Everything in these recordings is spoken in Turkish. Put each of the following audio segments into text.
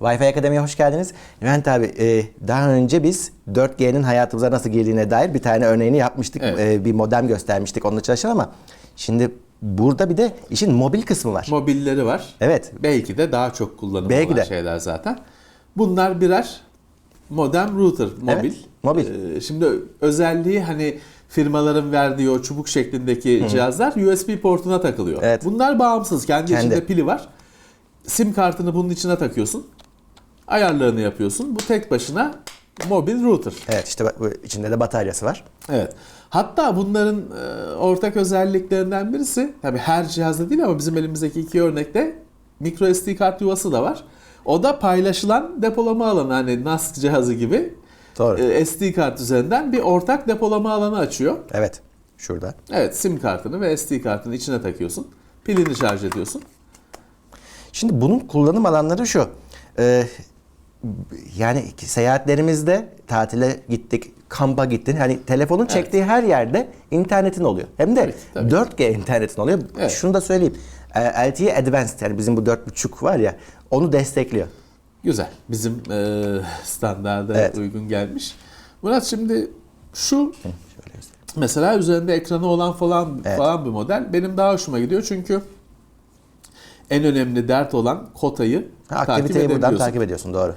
Wi-Fi Akademi'ye hoş geldiniz. Levent abi e, daha önce biz 4G'nin hayatımıza nasıl girdiğine dair bir tane örneğini yapmıştık. Evet. E, bir modem göstermiştik onunla çalışan ama şimdi burada bir de işin mobil kısmı var. Mobilleri var. Evet. Belki de daha çok kullanımı Belki olan de. şeyler zaten. Bunlar birer modem router, mobil. mobil. Ee, şimdi özelliği hani firmaların verdiği o çubuk şeklindeki cihazlar USB portuna takılıyor. Evet. Bunlar bağımsız. Kendi, Kendi. içinde pili var. Sim kartını bunun içine takıyorsun. Ayarlarını yapıyorsun. Bu tek başına mobil router. Evet işte içinde de bataryası var. Evet. Hatta bunların e, ortak özelliklerinden birisi, tabii her cihazda değil ama bizim elimizdeki iki örnekte micro SD kart yuvası da var. O da paylaşılan depolama alanı hani NAS cihazı gibi Doğru. e, SD kart üzerinden bir ortak depolama alanı açıyor. Evet. Şurada. Evet sim kartını ve SD kartını içine takıyorsun. Pilini şarj ediyorsun. Şimdi bunun kullanım alanları şu. Ee, yani seyahatlerimizde tatile gittik, kampa gittin. Hani telefonun çektiği her yerde internetin oluyor. Hem de Tabii, tabii. 4G internetin oluyor. Evet. Şunu da söyleyeyim. LTE Advanced yani bizim bu 4.5 var ya onu destekliyor. Güzel. Bizim e, standarda Evet. uygun gelmiş. Murat şimdi şu. Mesela üzerinde ekranı olan falan Evet. falan bir model benim daha hoşuma gidiyor çünkü en önemli dert olan kotayı Ha, takip aktiviteyi buradan edebiliyorsun. takip ediyorsun doğru.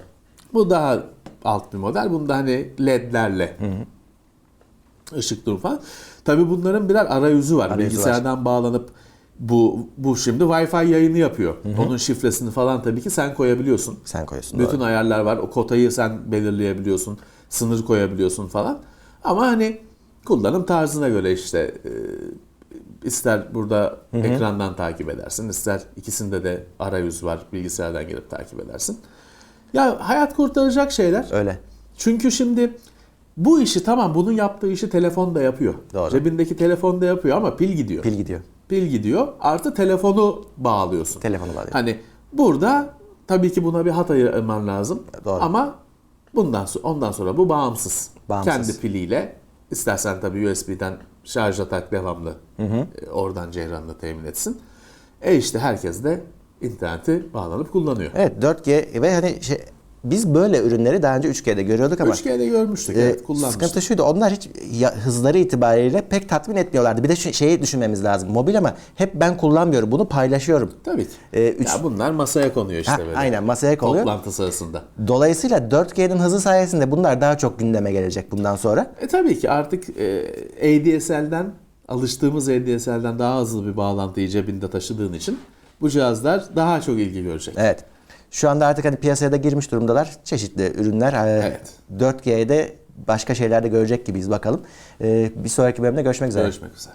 Bu daha alt bir model. Bunda hani ledlerle ışık durum falan. Tabii bunların birer arayüzü var. Arayüzü Bilgisayardan bağlanıp bu bu şimdi Wi-Fi yayını yapıyor. Onun şifresini falan tabii ki sen koyabiliyorsun. Sen koyuyorsun Bütün doğru. ayarlar var. O kotayı sen belirleyebiliyorsun. Sınır koyabiliyorsun falan. Ama hani kullanım tarzına göre işte e, ister burada ekrandan takip edersin, ister ikisinde de arayüz var. Bilgisayardan girip takip edersin. Ya hayat kurtaracak şeyler. Öyle. Çünkü şimdi bu işi tamam bunun yaptığı işi telefon da yapıyor. Doğru. Cebindeki telefon da yapıyor ama pil gidiyor. Pil gidiyor. Pil gidiyor. Artı telefonu bağlıyorsun. Telefonu bağlıyor. Hani burada tabii ki buna bir hat ayırman lazım. Doğru. Ama bundan sonra ondan sonra bu bağımsız. Bağımsız. Kendi piliyle istersen tabii USB'den şarja tak devamlı. e, Oradan ceyranla temin etsin. E işte herkes de interneti bağlanıp kullanıyor. Evet 4G ve hani şey, biz böyle ürünleri daha önce 3G'de görüyorduk ama 3G'de görmüştük. Ee, evet, kullanmıştık. sıkıntı şuydu onlar hiç ya- hızları itibariyle pek tatmin etmiyorlardı. Bir de şu şeyi düşünmemiz lazım. Mobil ama hep ben kullanmıyorum. Bunu paylaşıyorum. Tabii ki. Ee, üç- Ya bunlar masaya konuyor işte Ha, böyle. aynen, masaya konuyor. Toplantı sırasında. Dolayısıyla 4G'nin hızı sayesinde bunlar daha çok gündeme gelecek bundan sonra. E tabii ki artık e, ADSL'den alıştığımız ADSL'den daha hızlı bir bağlantıyı cebinde taşıdığın için bu cihazlar daha çok ilgi görecek. Evet. Şu anda artık hani piyasaya da girmiş durumdalar. Çeşitli ürünler. Ee, Evet. 4G'de başka şeyler de görecek gibiyiz bakalım. Ee, bir sonraki bölümde görüşmek üzere. Görüşmek üzere.